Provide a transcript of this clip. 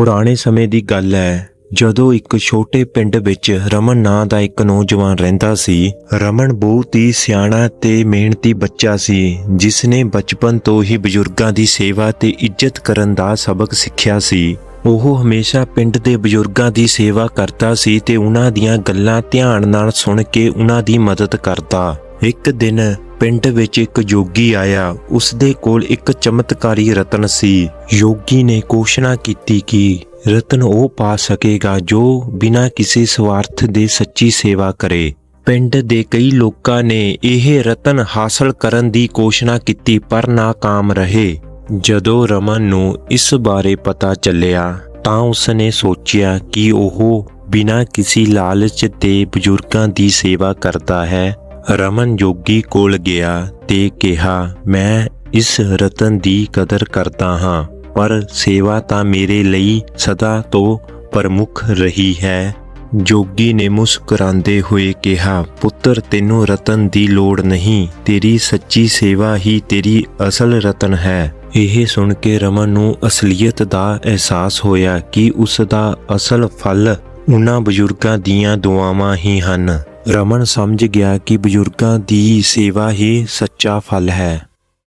ਪੁਰਾਣੇ ਸਮੇਂ ਦੀ ਗੱਲ ਹੈ, ਜਦੋਂ ਇੱਕ ਛੋਟੇ ਪਿੰਡ ਵਿੱਚ ਰਮਨ ਨਾਂ ਦਾ ਇੱਕ ਨੌਜਵਾਨ ਰਹਿੰਦਾ ਸੀ, ਰਮਨ ਬਹੁਤ ਹੀ ਸਿਆਣਾ ਤੇ ਮਿਹਨਤੀ ਬੱਚਾ ਸੀ ਜਿਸ ਨੇ ਬਚਪਨ ਤੋਂ ਹੀ ਬਜ਼ੁਰਗਾਂ ਦੀ ਸੇਵਾ ਤੇ ਇੱਜ਼ਤ ਕਰਨ ਦਾ ਸਬਕ ਸਿੱਖਿਆ ਸੀ। ਉਹ ਹਮੇਸ਼ਾ ਪਿੰਡ ਦੇ ਬਜ਼ੁਰਗਾਂ ਦੀ ਸੇਵਾ ਕਰਦਾ ਸੀ ਤੇ ਉਹਨਾਂ ਦੀਆਂ ਗੱਲਾਂ ਧਿਆਨ ਨਾਲ ਸੁਣ ਕੇ ਉਹਨਾਂ ਦੀ ਮਦਦ ਕਰਦਾ। ਇੱਕ ਦਿਨ ਪਿੰਡ ਵਿੱਚ ਇੱਕ ਜੋਗੀ ਆਇਆ। ਉਸ ਦੇ ਕੋਲ ਇੱਕ ਚਮਤਕਾਰੀ ਰਤਨ ਸੀ। ਯੋਗੀ ਨੇ ਘੋਸ਼ਣਾ ਕੀਤੀ ਕਿ ਰਤਨ ਉਹ ਪਾ ਸਕੇਗਾ ਜੋ ਬਿਨਾਂ ਕਿਸੇ ਸਵਾਰਥ ਦੇ ਸੱਚੀ ਸੇਵਾ ਕਰੇ। ਪਿੰਡ ਦੇ ਕਈ ਲੋਕਾਂ ਨੇ ਇਹ ਰਤਨ ਹਾਸਲ ਕਰਨ ਦੀ ਕੋਸ਼ਿਸ਼ ਕੀਤੀ, ਪਰ ਨਾਕਾਮ ਰਹੇ। ਜਦੋਂ ਰਮਨ ਨੂੰ ਇਸ ਬਾਰੇ ਪਤਾ ਚੱਲਿਆ, ਤਾਂ ਉਸਨੇ ਸੋਚਿਆ ਕਿ ਉਹ ਬਿਨਾਂ ਕਿਸੇ ਲਾਲਚ ਦੇ ਬਜ਼ੁਰਗਾਂ ਦੀ ਸੇਵਾ ਕਰਦਾ ਹੈ। ਰਮਨ ਜੋਗੀ ਕੋਲ ਗਿਆ ਤੇ ਕਿਹਾ, ਮੈਂ ਇਸ ਰਤਨ ਦੀ ਕਦਰ ਕਰਦਾ ਹਾਂ, ਪਰ ਸੇਵਾ ਤਾਂ ਮੇਰੇ ਲਈ ਸਦਾ ਤੋਂ ਪ੍ਰਮੁੱਖ ਰਹੀ ਹੈ। ਜੋਗੀ ਨੇ ਮੁਸਕਰਾਉਂਦੇ ਹੋਏ ਕਿਹਾ, ਪੁੱਤਰ, ਤੈਨੂੰ ਰਤਨ ਦੀ ਲੋੜ ਨਹੀਂ। ਤੇਰੀ ਸੱਚੀ ਸੇਵਾ ਹੀ ਤੇਰੀ ਅਸਲ ਰਤਨ ਹੈ। ਇਹ ਸੁਣ ਕੇ ਰਮਨ ਨੂੰ ਅਸਲੀਅਤ ਦਾ ਅਹਿਸਾਸ ਹੋਇਆ ਕਿ ਉਸ ਦਾ ਅਸਲ ਫਲ ਉਹਨਾਂ ਬਜ਼ੁਰਗਾਂ ਦੀਆਂ ਦੁਆਵਾਂ ਹੀ ਹਨ। ਰਮਨ ਸਮਝ ਗਿਆ ਕਿ ਬਜ਼ੁਰਗਾਂ ਦੀ ਸੇਵਾ ਹੀ ਸੱਚਾ ਫਲ ਹੈ।